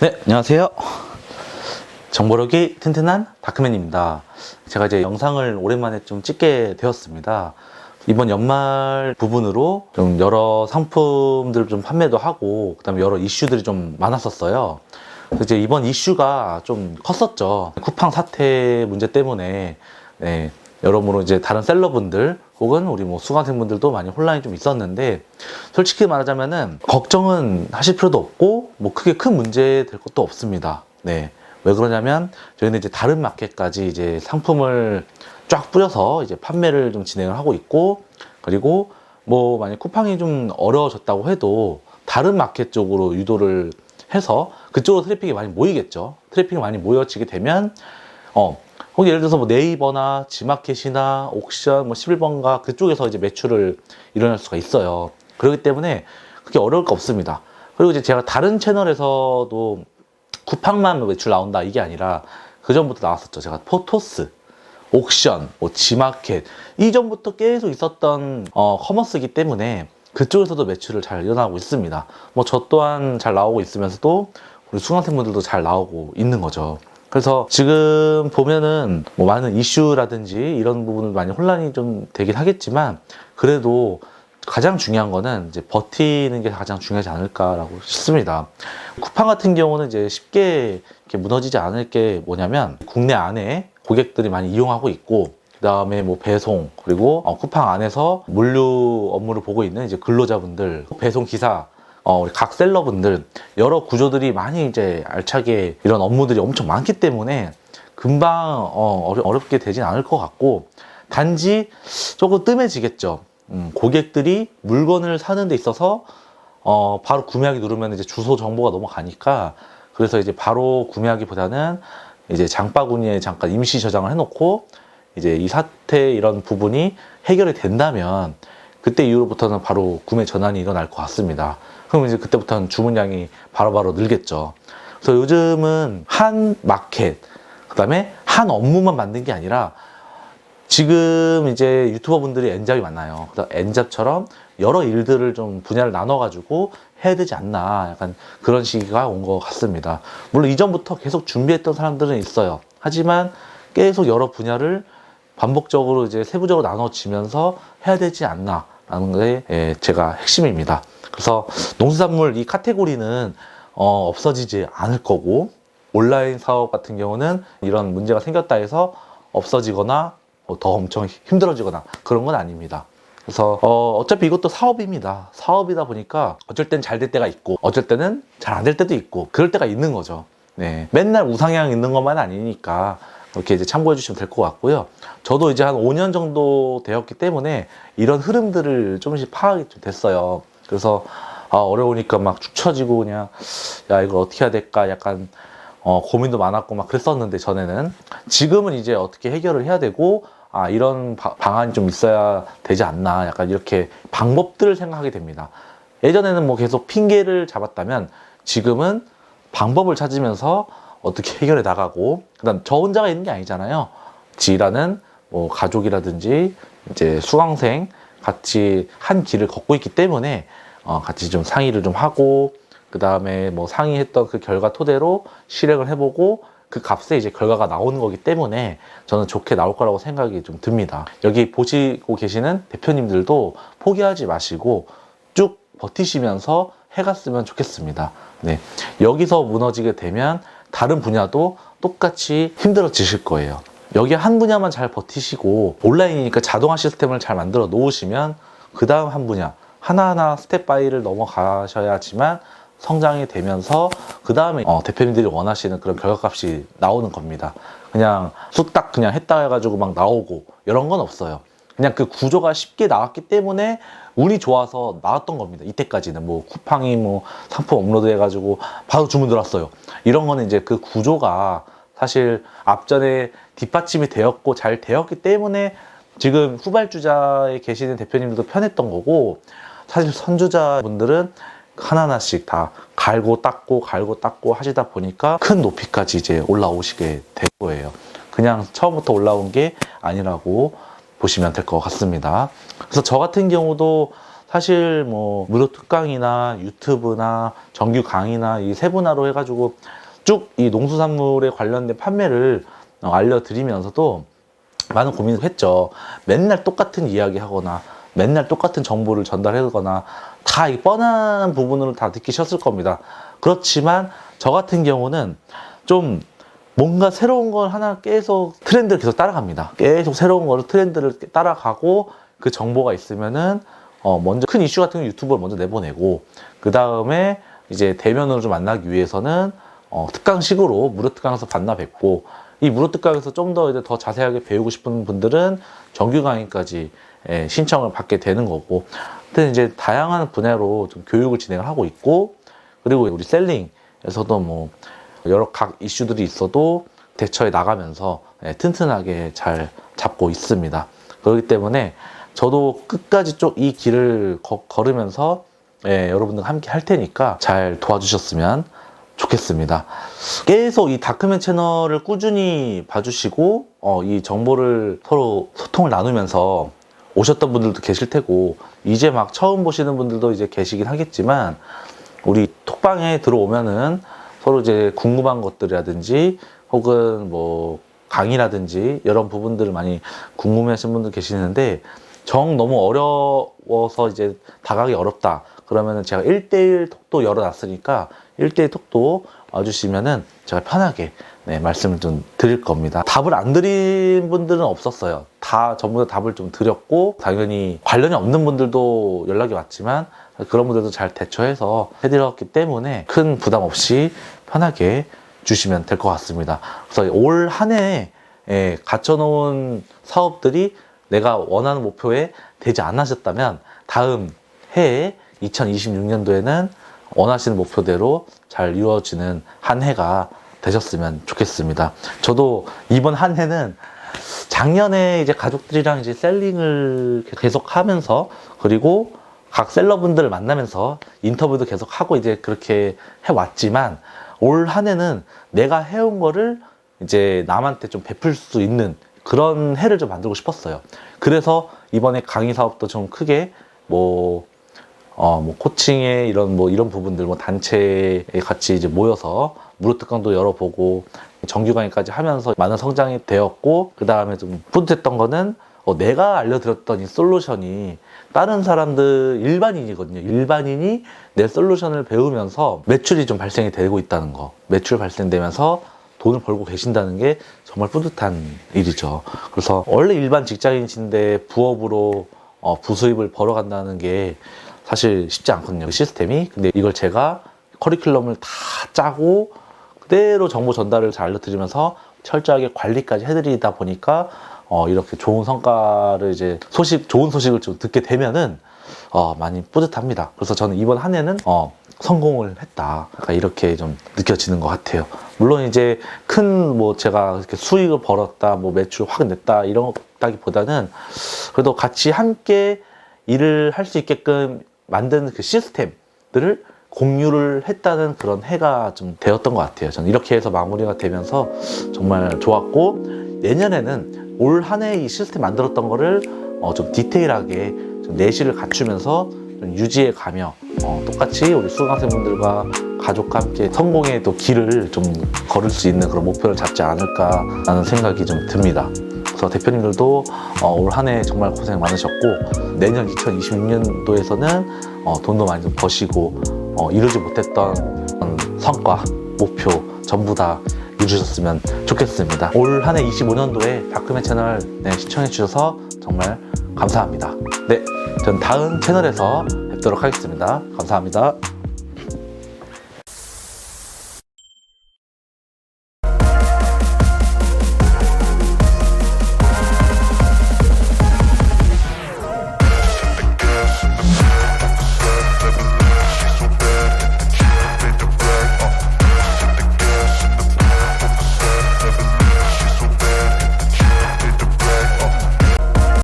네, 안녕하세요. 정보력이 튼튼한 다크맨입니다. 제가 이제 영상을 오랜만에 좀 찍게 되었습니다. 이번 연말 부분으로 좀 여러 상품들을 좀 판매도 하고, 그 다음에 여러 이슈들이 좀 많았었어요. 이제 이번 이슈가 좀 컸었죠. 쿠팡 사태 문제 때문에, 네, 여러모로 이제 다른 셀러분들 혹은 우리 뭐 수강생분들도 많이 혼란이 좀 있었는데 솔직히 말하자면은 걱정은 하실 필요도 없고 뭐 크게 큰 문제 될 것도 없습니다. 네. 왜 그러냐면 저희는 이제 다른 마켓까지 이제 상품을 쫙 뿌려서 이제 판매를 좀 진행을 하고 있고 그리고 뭐 만약 쿠팡이 좀 어려워졌다고 해도 다른 마켓 쪽으로 유도를 해서 그쪽으로 트래픽이 많이 모이겠죠. 트래픽이 많이 모여지게 되면 어 혹은 예를 들어서 뭐 네이버나 지마켓이나 옥션 뭐 11번가 그쪽에서 이제 매출을 일어날 수가 있어요. 그렇기 때문에 그게 어려울 거 없습니다. 그리고 이제 제가 다른 채널에서도 쿠팡만 매출 나온다 이게 아니라 그 전부터 나왔었죠. 제가 포토스, 옥션, 뭐 지마켓 이전부터 계속 있었던 어, 커머스이기 때문에 그쪽에서도 매출을 잘 일어나고 있습니다. 뭐 저 또한 잘 나오고 있으면서도 우리 수강생분들도 잘 나오고 있는 거죠. 그래서 지금 보면은 뭐 많은 이슈라든지 이런 부분을 많이 혼란이 좀 되긴 하겠지만 그래도 가장 중요한 거는 이제 버티는 게 가장 중요하지 않을까라고 싶습니다. 쿠팡 같은 경우는 이제 쉽게 이렇게 무너지지 않을 게 뭐냐면 국내 안에 고객들이 많이 이용하고 있고 그 다음에 뭐 배송 그리고 어, 쿠팡 안에서 물류 업무를 보고 있는 이제 근로자분들 배송 기사 어, 우리 각 셀러분들 여러 구조들이 많이 이제 알차게 이런 업무들이 엄청 많기 때문에 금방 어, 어렵게 되진 않을 것 같고 단지 조금 뜸해지겠죠. 음, 고객들이 물건을 사는 데 있어서 어, 바로 구매하기 누르면 이제 주소 정보가 넘어가니까 그래서 이제 바로 구매하기보다는 이제 장바구니에 잠깐 임시 저장을 해놓고 이제 이 사태 이런 부분이 해결이 된다면 그때 이후로부터는 바로 구매 전환이 일어날 것 같습니다. 그럼 이제 그때부터는 주문량이 바로 바로 늘겠죠. 그래서 요즘은 한 마켓, 그 다음에 한 업무만 만든 게 아니라 지금 이제 유튜버 분들이 엔잡이 많아요. 엔잡처럼 여러 일들을 좀 분야를 나눠가지고 해야 되지 않나. 약간 그런 시기가 온 것 같습니다. 물론 이전부터 계속 준비했던 사람들은 있어요. 하지만 계속 여러 분야를 반복적으로 이제 세부적으로 나눠지면서 해야 되지 않나라는 게 예, 제가 핵심입니다. 그래서 농수산물 이 카테고리는 어, 없어지지 않을 거고 온라인 사업 같은 경우는 이런 문제가 생겼다 해서 없어지거나 뭐더 엄청 힘들어지거나 그런 건 아닙니다. 그래서 어, 어차피 이것도 사업입니다. 사업이다 보니까 어쩔 땐 잘 될 때가 있고 어쩔 때는 잘 안 될 때도 있고 그럴 때가 있는 거죠. 네. 맨날 우상향 있는 것만 아니니까 이렇게 이제 참고해 주시면 될 것 같고요. 저도 이제 한 5년 정도 되었기 때문에 이런 흐름들을 조금씩 파악이 좀 됐어요. 그래서 아, 어려우니까 막 축 처지고 그냥 야 이걸 어떻게 해야 될까 약간 어, 고민도 많았고 막 그랬었는데 전에는 지금은 이제 어떻게 해결을 해야 되고 아 이런 바- 방안이 좀 있어야 되지 않나 약간 이렇게 방법들을 생각하게 됩니다. 예전에는 뭐 계속 핑계를 잡았다면 지금은 방법을 찾으면서 어떻게 해결해 나가고 그다음 저 혼자가 있는 게 아니잖아요. 지라는 뭐 가족이라든지 이제 수강생 같이 한 길을 걷고 있기 때문에 어, 같이 좀 상의를 좀 하고 그 다음에 뭐 상의했던 그 결과 토대로 실행을 해보고 그 값에 이제 결과가 나오는 거기 때문에 저는 좋게 나올 거라고 생각이 좀 듭니다. 여기 보시고 계시는 대표님들도 포기하지 마시고 쭉 버티시면서 해갔으면 좋겠습니다. 네. 여기서 무너지게 되면 다른 분야도 똑같이 힘들어지실 거예요. 여기 한 분야만 잘 버티시고 온라인이니까 자동화 시스템을 잘 만들어 놓으시면 그 다음 한 분야 하나하나 스텝 바이를 넘어가셔야지만 성장이 되면서 그 다음에 대표님들이 원하시는 그런 결과값이 나오는 겁니다. 그냥 쑥딱 그냥 했다 해가지고 막 나오고 이런 건 없어요. 그냥 그 구조가 쉽게 나왔기 때문에 운이 좋아서 나왔던 겁니다. 이때까지는 뭐 쿠팡이 뭐 상품 업로드 해가지고 바로 주문 들어왔어요. 이런 거는 이제 그 구조가 사실 앞전에 뒷받침이 되었고 잘 되었기 때문에 지금 후발주자에 계시는 대표님들도 편했던 거고 사실 선주자분들은 하나하나씩 다 갈고 닦고 갈고 닦고 하시다 보니까 큰 높이까지 이제 올라오시게 될 거예요. 그냥 처음부터 올라온 게 아니라고 보시면 될 것 같습니다. 그래서 저 같은 경우도 사실 뭐 무료 특강이나 유튜브나 정규 강의나 이 세분화로 해가지고 쭉 이 농수산물에 관련된 판매를 어, 알려드리면서도 많은 고민을 했죠. 맨날 똑같은 이야기 하거나 맨날 똑같은 정보를 전달하거나 다 이 뻔한 부분으로 다 느끼셨을 겁니다. 그렇지만 저 같은 경우는 좀 뭔가 새로운 걸 하나 계속 트렌드를 계속 따라갑니다. 계속 새로운 거를 트렌드를 따라가고 그 정보가 있으면은 어 먼저 큰 이슈 같은 거 유튜브를 먼저 내보내고 그 다음에 이제 대면으로 좀 만나기 위해서는 어 특강식으로 무료 특강에서 만나 뵙고 이 무료 특강에서 좀 더 이제 더 자세하게 배우고 싶은 분들은 정규 강의까지 예, 신청을 받게 되는 거고. 근데 이제 다양한 분야로 좀 교육을 진행을 하고 있고 그리고 우리 셀링에서도 뭐 여러 각 이슈들이 있어도 대처해 나가면서 예, 튼튼하게 잘 잡고 있습니다. 그렇기 때문에 저도 끝까지 쭉 이 길을 거- 걸으면서 예, 여러분들 함께 할 테니까 잘 도와주셨으면 좋겠습니다. 계속 이 다크맨 채널을 꾸준히 봐주시고 어, 이 정보를 서로 소통을 나누면서 오셨던 분들도 계실 테고 이제 막 처음 보시는 분들도 이제 계시긴 하겠지만 우리 톡방에 들어오면은 서로 이제 궁금한 것들이라든지 혹은 뭐 강의라든지 이런 부분들을 많이 궁금해하시는 분들 계시는데 정 너무 어려워서 이제 다가기 어렵다 그러면은 제가 1대1 톡도 열어놨으니까 1대1 톡도 와주시면은 제가 편하게 네, 말씀을 좀 드릴 겁니다. 답을 안 드린 분들은 없었어요. 다 전부 다 답을 좀 드렸고 당연히 관련이 없는 분들도 연락이 왔지만 그런 분들도 잘 대처해서 해드렸기 때문에 큰 부담 없이 편하게 주시면 될 것 같습니다. 그래서 올 한 해에 예, 갖춰놓은 사업들이 내가 원하는 목표에 되지 않으셨다면 다음 해에 2026년도에는 원하시는 목표대로 잘 이루어지는 한 해가 되셨으면 좋겠습니다. 저도 이번 한 해는 작년에 이제 가족들이랑 이제 셀링을 계속 하면서 그리고 각 셀러분들을 만나면서 인터뷰도 계속 하고 이제 그렇게 해왔지만 올 한 해는 내가 해온 거를 이제 남한테 좀 베풀 수 있는 그런 해를 좀 만들고 싶었어요. 그래서 이번에 강의 사업도 좀 크게 뭐 어, 뭐, 코칭에 이런, 뭐, 이런 부분들, 뭐, 단체에 같이 이제 모여서 무료 특강도 열어보고, 정규 강의까지 하면서 많은 성장이 되었고, 그 다음에 좀 뿌듯했던 거는, 어, 내가 알려드렸던 이 솔루션이 다른 사람들, 일반인이거든요. 일반인이 내 솔루션을 배우면서 매출이 좀 발생이 되고 있다는 거. 매출 발생되면서 돈을 벌고 계신다는 게 정말 뿌듯한 일이죠. 그래서 원래 일반 직장인이신데 부업으로 어, 부수입을 벌어간다는 게 사실 쉽지 않거든요. 그 시스템이. 근데 이걸 제가 커리큘럼을 다 짜고 그대로 정보 전달을 잘 알려드리면서 철저하게 관리까지 해드리다 보니까 어, 이렇게 좋은 성과를 이제 소식, 좋은 소식을 좀 듣게 되면은 어, 많이 뿌듯합니다. 그래서 저는 이번 한 해는 어, 성공을 했다. 약간 이렇게 좀 느껴지는 것 같아요. 물론 이제 큰 뭐 제가 이렇게 수익을 벌었다, 뭐 매출 확 냈다 이런 것다기보다는 그래도 같이 함께 일을 할 수 있게끔 만든 그 시스템들을 공유를 했다는 그런 해가 좀 되었던 것 같아요. 저는 이렇게 해서 마무리가 되면서 정말 좋았고 내년에는 올 한 해 이 시스템 만들었던 거를 어, 좀 디테일하게 좀 내실을 갖추면서 좀 유지해 가며 어, 똑같이 우리 수강생분들과 가족과 함께 성공의 또 길을 좀 걸을 수 있는 그런 목표를 잡지 않을까라는 생각이 좀 듭니다. 그래서 대표님들도 어, 올 한 해 정말 고생 많으셨고 내년 2026년도에서는 어, 돈도 많이 좀 버시고 어, 이루지 못했던 성과, 목표 전부 다 이루셨으면 좋겠습니다. 올 한 해 25년도에 다크맨 채널 네, 시청해 주셔서 정말 감사합니다. 네, 전 다음 채널에서 뵙도록 하겠습니다. 감사합니다.